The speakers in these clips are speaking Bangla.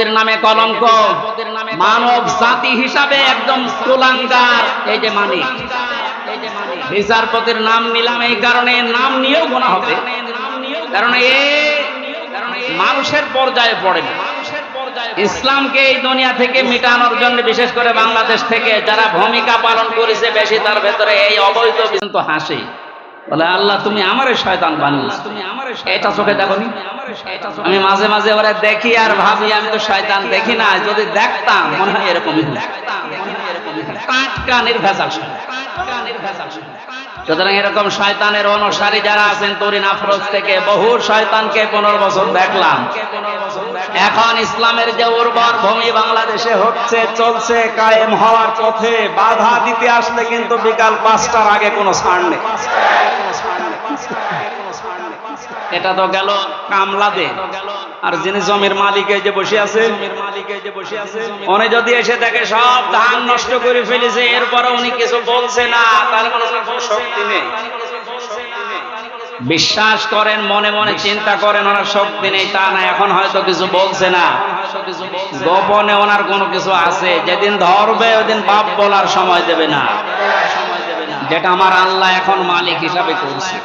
বিচারপতির নামে কলঙ্ক। মানব জাতি হিসাবে একদম কুলাঙ্গার। এই যে মানিক বিচারপতির নাম নিলাম এই কারণে নাম নিয়েও গোনা হবে। কারণ এ মানুষের পর্যায়ে পড়ে না। ইসলামকে এই দুনিয়া থেকে মিটানোর জন্য বিশেষ করে বাংলাদেশ থেকে যারা ভূমিকা পালন করেছে বেশি তার ভেতরে এই অবৈধ কিন্তু হাসি। বলে আল্লাহ তুমি আমারে শয়তান বানিয়েছ। তুমি আমারে এটা চোখে দেখনি? আমি মাঝে মাঝে ওরা দেখি আর ভাবি আমি তো শয়তান দেখি না যদি দেখতাম মনে হয় এরকমই। টাটকা নির্ভেজাল সুতরাং এরকম শয়তানের অনুসারী যারা আছেন তরিন আফরোজ থেকে বহু শয়তানকে পনেরো বছর দেখলাম এখন ইসলামের যে উর্বর ভূমি বাংলাদেশে হচ্ছে, চলছে, কায়েম হওয়ার পথে বাধা দিতে আসলে কিন্তু বিকাল পাঁচটার আগে কোনো ছাড় নেই। এটা তো গেল কামলাদে। আর যিনি জমির মালিক যে বসে আছে, উনি যদি এসে দেখে সব ধান নষ্ট করে ফেলেছে এরপরে উনি কিছু বলছে না তার কোনো শক্তি নেই। বিশ্বাস করেন মনে মনে চিন্তা করেন ওনার শক্তি নেই তা না এখন হয়তো কিছু বলছে না। গোপনে ওনার কোনো কিছু আছে যেদিন ধরবে ওদিন বাপ বলার সময় দেবে না। যেটা আমার আল্লাহ এখন মালিক হিসাবে করছে।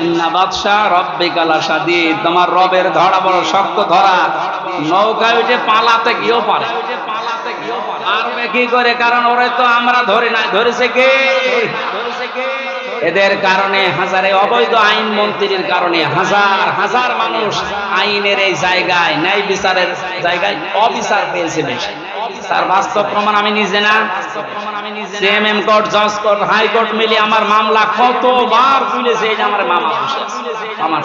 ইন্না বাদশা রব্বিকালা সাদিদ তোমার রবের ধরা বড় শক্ত ধরা। নৌকায় উঠে পালাতে গিয়েও পারে। পারবে কি করে? কারণ ওরে তো আমরা ধরি নাই। ধরেছে কে? এদের কারণে হাজারে অবৈধ আইন মন্ত্রীর কারণে হাজার হাজার মানুষ আইনের এই জায়গায়, ন্যায় বিচারের জায়গায় অবিচার পেয়েছে বেশি। তার বাস্তব প্রমাণ আমি নিজে না। সিএমএম কোর্ট জজ কোর্ট হাইকোর্ট মিলিয়ে আমার মামলা কতবার তুলেছে, এই যে আমার মামা আমার